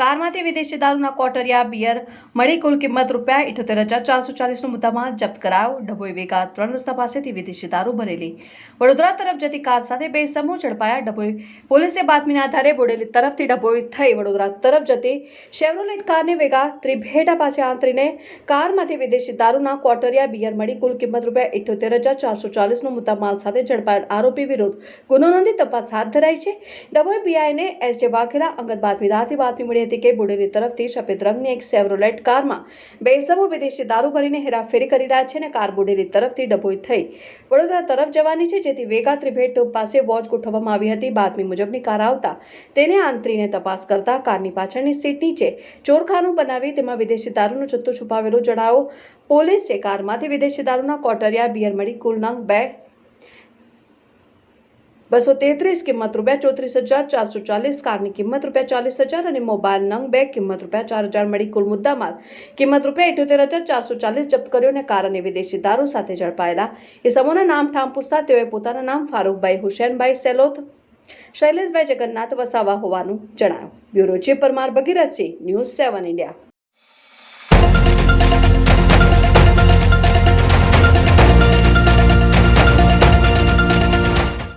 કારમાંથી વિદેશી દારૂના કોટરિયા બિયર મળી કુલ કિંમત રૂપિયા ઇઠોતેર હજાર ચારસો ચાલીસનો મુદ્દામાલ જપ્ત કરાયો. ડભોઈ વેગા ત્રણ રસ્તા પાસેથી વિદેશી દારૂ ભરેલી. વડોદરા તરફ જતી કાર સાથે બે સમૂહ ઝડપાયા. ડભોઈ પોલીસે બાતમીના આધારે બોડેલી તરફથી ડભોઈ થઈ વડોદરા તરફ જતી શેવરોલેટ કારને વેગા ત્રિભેટા પાસે આંતરીને કારમાંથી વિદેશી દારૂના કોટરિયા બિયર મળી કુલ કિંમત રૂપિયા ઇઠોતેર હજાર ચારસો ચાલીસનો મુદ્દામાલ સાથે ઝડપાયેલ આરોપી વિરુદ્ધ ગુનો નોંધી તપાસ હાથ ધરાઈ છે. ડભોઈ પીઆઈને એસ જે વાઘેલા અંગત બાતમીદારથી બાતમી મળી હતી કે તરફથી સફેદ રંગની એક સેવરોલેટ કારમાં બે વિદેશી દારૂ ભરીને હેરાફેરી કરી રહ્યા છે અને કાર બુડેરી તરફથી ડભોઈ થઈ. વડોદરા તરફ જવાની છે, જેથી વેગા ત્રિભેટ પાસે વોચ ગોઠવવામાં આવી હતી. બાતમી મુજબની કાર આવતા તેને આંતરીને તપાસ કરતા કારની પાછળની સીટ નીચે ચોરખાનું બનાવી તેમાં વિદેશી દારૂનો જથ્થો છુપાવેલો જણાવો. પોલીસે કારમાંથી વિદેશી દારૂના કોટરિયા બિયર મળી કુલ નંગ બે બસો તેત્રીસ કિંમત રૂપિયા ચોત્રીસ હજાર ચારસો ચાલીસ કારની કિંમત રૂપિયા ચાલીસ હજાર અને મોબાઈલ નંગ બે કિંમત રૂપિયા ચાર હજાર મળી કુલ મુદ્દામાં કિંમત રૂપિયા ઇઠોતેર હજાર ચારસો ચાલીસ જપ્ત કર્યો અને કાર અને વિદેશી દારૂ સાથે ઝડપાયેલા એ સમૂહના નામ ઠામ પૂછતા તેઓએ પોતાના નામ ફારૂકભાઈ હુસેનભાઈ સેલોત શૈલેષભાઈ જગન્નાથ વસાવા હોવાનું જણાવ્યું bureau chief Parmar Bhagirathsinh news seven India